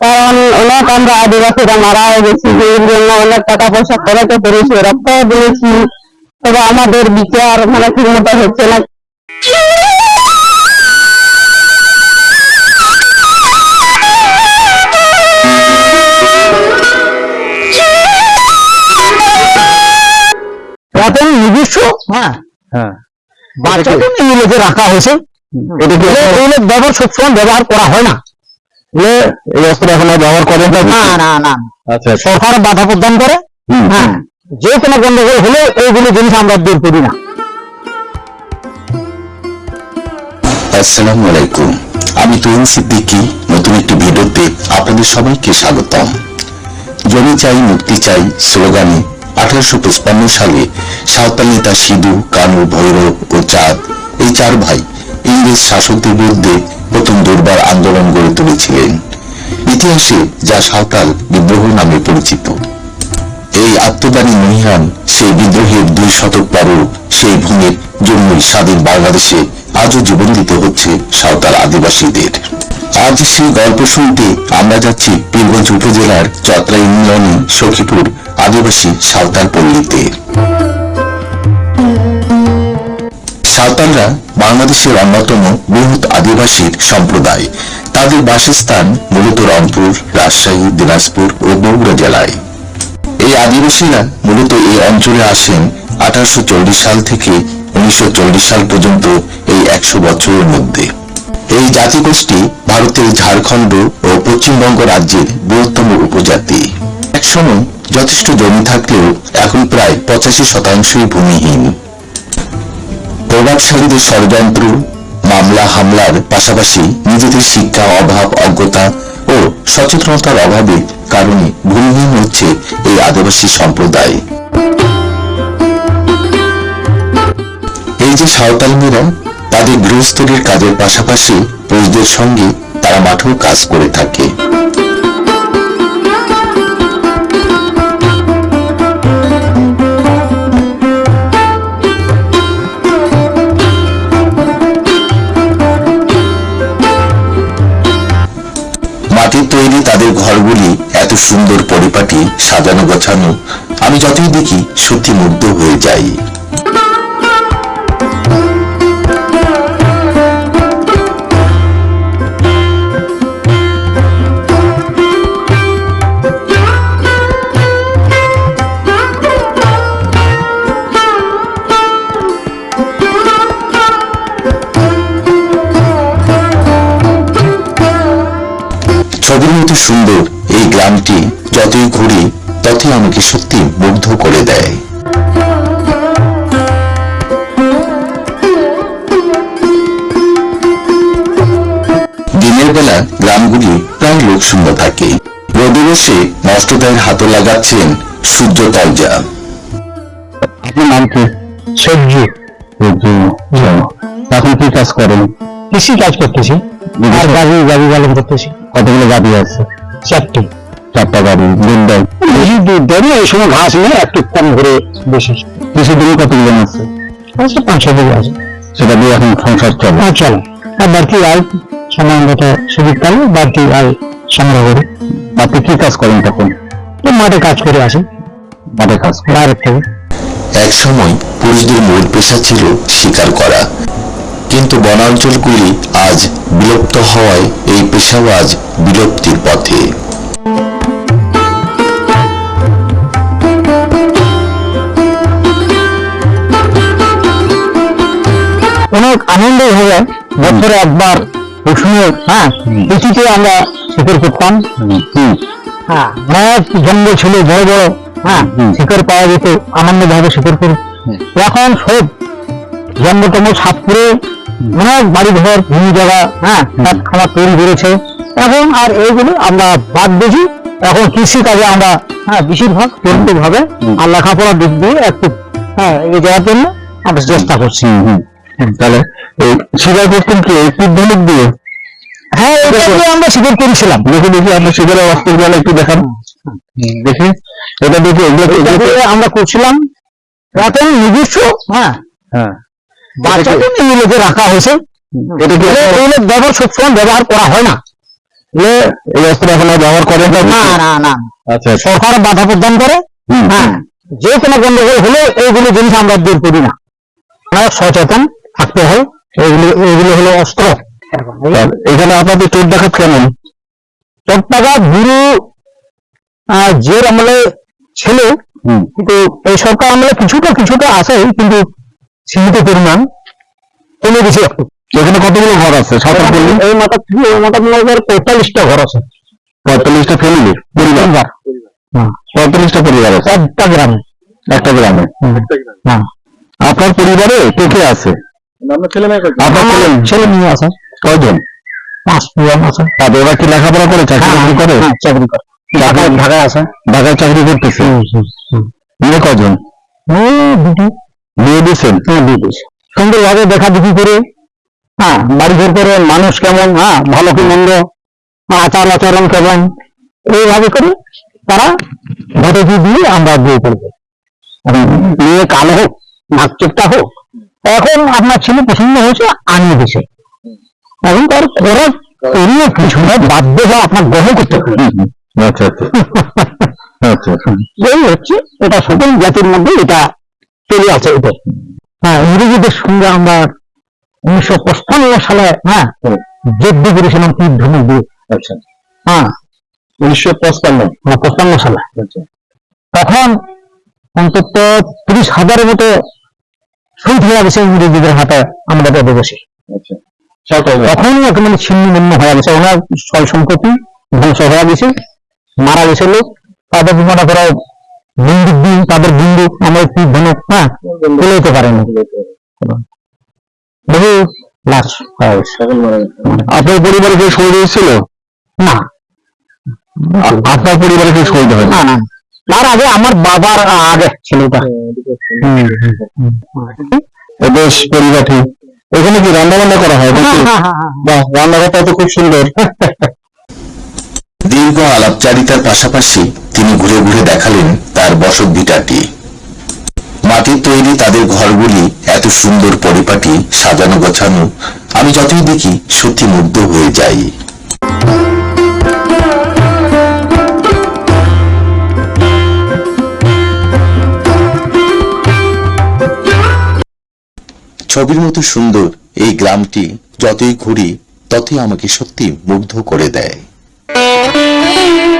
কারণ অনেক আমরা আদিবাসীরা মারাও গেছি এর জন্য অনেক টাকা পয়সা খরচ করেছি রক্তও দিয়েছি তবে আমাদের বিচার মানে ঠিক মতো হচ্ছে না। নিজস্ব? হ্যাঁ। হ্যাঁ। বাচ্চাকে রাখা হয়েছে এগুলো ব্যবহার সবসময় ব্যবহার করা হয় না। এ এই অস্ত্র এখন আর ব্যবহার করে না। না না না। আচ্ছা সরকার বাধা প্রদান করে হ্যাঁ। যে কোনো গন্ডগোল হলে এইগুলো জিনিস আমরা দূর করি না। আসসালামু আলাইকুম। আমি তুহিন সিদ্দিকী নতুন একটি ভিডিওতে আপনাদের সবাইকে স্বাগতম। জমি চাই মুক্তি চাই স্লোগানে আঠারোশো পঁচপান্ন সালে সাঁওতাল নেতা সিধু কানু ভৈরব ও চাঁদ। এই চার ভাই ইংরেজ শাসকদের বিরুদ্ধে প্রথম দুর্বার আন্দোলন গড়ে তুলেছিলেন। ইতিহাসে যা সাঁওতাল বিদ্রোহ নামে পরিচিত। এই আত্মদানী মহিয়ান সেই বিদ্রোহের দুই শতক পারও সেই ভূমির জন্যই স্বাধীন বাংলাদেশে আজও জীবন দিতে হচ্ছে সাঁওতাল আদিবাসীদের। আজ সেই গল্প শুনতে আমরা যাচ্ছি পীরগঞ্জ উপজেলার চত্রা ইউনিয়নে সখীপুর আদিবাসী সাঁওতাল পল্লীতে। সাঁওতালরা বাংলাদেশের অন্যতম বৃহৎ আদিবাসীর সম্প্রদায়। তাদের বাসস্থান মূলত রংপুর, রাজশাহী, দিনাজপুর ও বগুড়া জেলায়। এই আদিবাসীরা মূলত এই অঞ্চলে আসেন আঠারোশো চল্লিশ সাল থেকে উনিশশো চল্লিশ সাল পর্যন্ত এই একশো বছরের মধ্যে। এই জাতিগোষ্ঠী ভারতের ঝাড়খণ্ড ও পশ্চিমবঙ্গ রাজ্যের বৃহত্তম উপজাতি। একসময় যথেষ্ট জমি থাকলেও এখন প্রায় পঁচাশি শতাংশই ভূমিহীন। প্রভাবশালীদের ষড়যন্ত্র, মামলা, হামলার পাশাপাশি নিজেদের শিক্ষা, অভাব, অজ্ঞতা ও সচেতনতার অভাবে কারণে ভূমিহীন হচ্ছে এই আদিবাসী সম্প্রদায়। এই যে সাঁওতাল মেয়েরা তাদের গৃহস্থলীর কাজের পাশাপাশি পুরুষদের সঙ্গে তারা মাঠেও কাজ করে থাকে। তাদের ঘরগুলি এত সুন্দর পরিপাটি সাজানো গোছানো আমি যতই দেখি সত্যি মুগ্ধ হয়ে যাই। এই গ্রামটি যতই ঘুরি ততই আমাকে সত্যি মুগ্ধ করে দেয়। দিনের বেলা গ্রামগুলি প্রায় লোকশূন্য থাকে। রোদে বসে নষ্টতায় হাতে লাগাচ্ছেন সূর্য তলজা। আপনার নাম কি সহ্য এখন কি কাজ করেন? কৃষি কাজ করতেছি। আর গাড়ি গাড়ি পালন করতেছি। কতগুলো গাড়ি আছে? চারটি। চারটা গাড়ি দুধ বেশি দুধ দেয় না, এই সময় ঘাস নেই একটু কম করে বেশি। কৃষি দিনে কতগুলো আছে? অবশ্য দিকে আছে। সেটা দিয়ে এখন সংসার চলে। হ্যাঁ চলে। আর বাড়তি আয় সময় মতো সুযোগ পেলে বাড়তি আয় সংগ্রহ করি। আপনি কি কাজ করেন তখন? মাঠে কাজ করে আসেন মাঠে কাজ বাইরের থেকে। এক সময় পুরুষদের মূল পেশা ছিল শিকার করা। কিন্তু বনাঞ্চলগুলি আজ বিলুপ্ত হওয়ায় এই পেশাও আজ বিলুপ্তির পথে। অনেক আনন্দ হয়ে বছরে একবার উষ্ণে হ্যাঁ তিথিতে আমরা শিকার করতাম হ্যাঁ। অনেক জঙ্গল ছিল বড় বড় হ্যাঁ শিকার পাওয়া যেত আনন্দ ভাবে শিকার করে এখন সব জঙ্গলটঙ্গ সাফ করে অনেক বাড়ি ঘর ভূমি জায়গা হ্যাঁ খাবার তৈরি করেছে। এখন আর এইগুলো আমরা বাদ দিয়েছি এখন কৃষি কাজে আমরা হ্যাঁ বেশিরভাগ ভাবে আর লেখাপড়ার দিক দিয়ে একটু হ্যাঁ এগিয়ে যাওয়ার জন্য আমরা চেষ্টা করছি। তাহলে এই শিকার করতেন কি? দিয়ে? হ্যাঁ আমরা শিকার করেছিলাম। দেখি দেখি আমরা শিকারের অস্ত্র বলে একটু দেখান। দেখি এটা দেখি আমরা করছিলাম। এখন নিজস্ব হ্যাঁ। হ্যাঁ। বাচ্চাকে রাখা হয়েছে। এগুলো ব্যবহার সবসময় ব্যবহার করা হয় না। এই অস্ত্র এখন ব্যবহার করে না। না না না। আচ্ছা সরকার বাধা প্রদান করে। হ্যাঁ যে কোনো গন্ডগোল হলে এইগুলো জিনিস আমরা দূর করি না। আমরা সচেতন থাকতে হয়। এইগুলো এইগুলো হলো অস্ত্র। এখানে আপনাদের চোর ডাকাত কেমন? চোর ডাকাত গুরু যে আমলে ছিল। কিন্তু এই সরকার আমলে কিছুটা কিছুটা আছে কিন্তু সীমিত পরিমাণ কমে গেছে একটু এখানে কতগুলো ঘর আছে? এই মাথা থেকে ওই মাথা পঁয়তাল্লিশটা ঘর আছে। পঁয়তাল্লিশটা ফ্যামিলি পরিবার? পঁয়তাল্লিশটা পরিবার আছে। একটা গ্রামে। একটা গ্রামে। হ্যাঁ আপনার পরিবারে কে কে আছে? আপনার ছেলে মেয়ে? আছে। কয়জন? পাঁচ জন আছে। তাদের ওরা কি লেখাপড়া করে? চাকরি বাকরি করে? চাকরি করে। ঢাকায় ঢাকায় আছে। ঢাকায় চাকরি করতেছে? মেয়ে কজন দুটি। দিয়েছেন হ্যাঁ বিয়ে দিয়েছে সুন্দরভাবে দেখা দেখি করে। হ্যাঁ বাড়ি ঘর করে মানুষ কেমন হ্যাঁ ভালো কি মন্দ হ্যাঁ, আচার আচরণ কেমন এইভাবে করে তারা ঘটে দিয়ে আমরা বিয়ে করব। মেয়ে কালো হোক নাক চোখটা হোক এখন আপনার ছেলে পছন্দ হয়েছে আনিয়ে দিছে এখন তার করার অন্য কিছু না বাধ্য হয়ে আপনার গ্রহণ করতে হবে। আচ্ছা আচ্ছা। আচ্ছা। এই হচ্ছে এটা সকল জাতির মধ্যে এটা চলে আছে এটা হ্যাঁ ইংরেজিদের সঙ্গে আমরা উনিশশো পঁচপান্ন সালে হ্যাঁ যুদ্ধ করেছিলাম তীর ধনুক দিয়ে। আচ্ছা। হ্যাঁ। উনিশশো পঁচপান্ন। পঁচপান্ন সালে। তখন অন্তত ত্রিশ হাজারের মতো শহীদ হয়ে গেছে ইংরেজিদের হাতে আমরা আদিবাসী তখন একেবারে ছিন্ন ভিন্ন হয়ে গেছে। ওনার সয় সম্পত্তি ধ্বংস হয়ে গেছে। মারা গেছে লোক। তাদের মনে করো বন্দুক দিন তাদের বন্দুক আমার তীর ধনুক হ্যাঁ তুলে যেতে পারেনি বহু লাশ। আপনার পরিবারে কেউ শহীদ হয়েছিল? না। আপনার পরিবারে কেউ শহীদ হয় না তার আগে আমার বাবার আগে ছেলেটা। বেশ পরিপাটি এখানে কি রান্না বান্না করা হয় বাহ রান্নাঘরটা তো খুব সুন্দর। দীর্ঘ আলাপচারিতার পাশাপাশি তিনি ঘুরে ঘুরে দেখালেন তার বসত ভিটাটি মাটির তৈরি তাদের ঘরগুলি এত সুন্দর পরিপাটি, সাজানো গোছানো, আমি যতই দেখি সত্যি মুগ্ধ হয়ে যাই। ছবির মতো সুন্দর এই গ্রামটি যতই ঘুরি, ততই আমাকে সত্যি মুগ্ধ করে দেয়। Música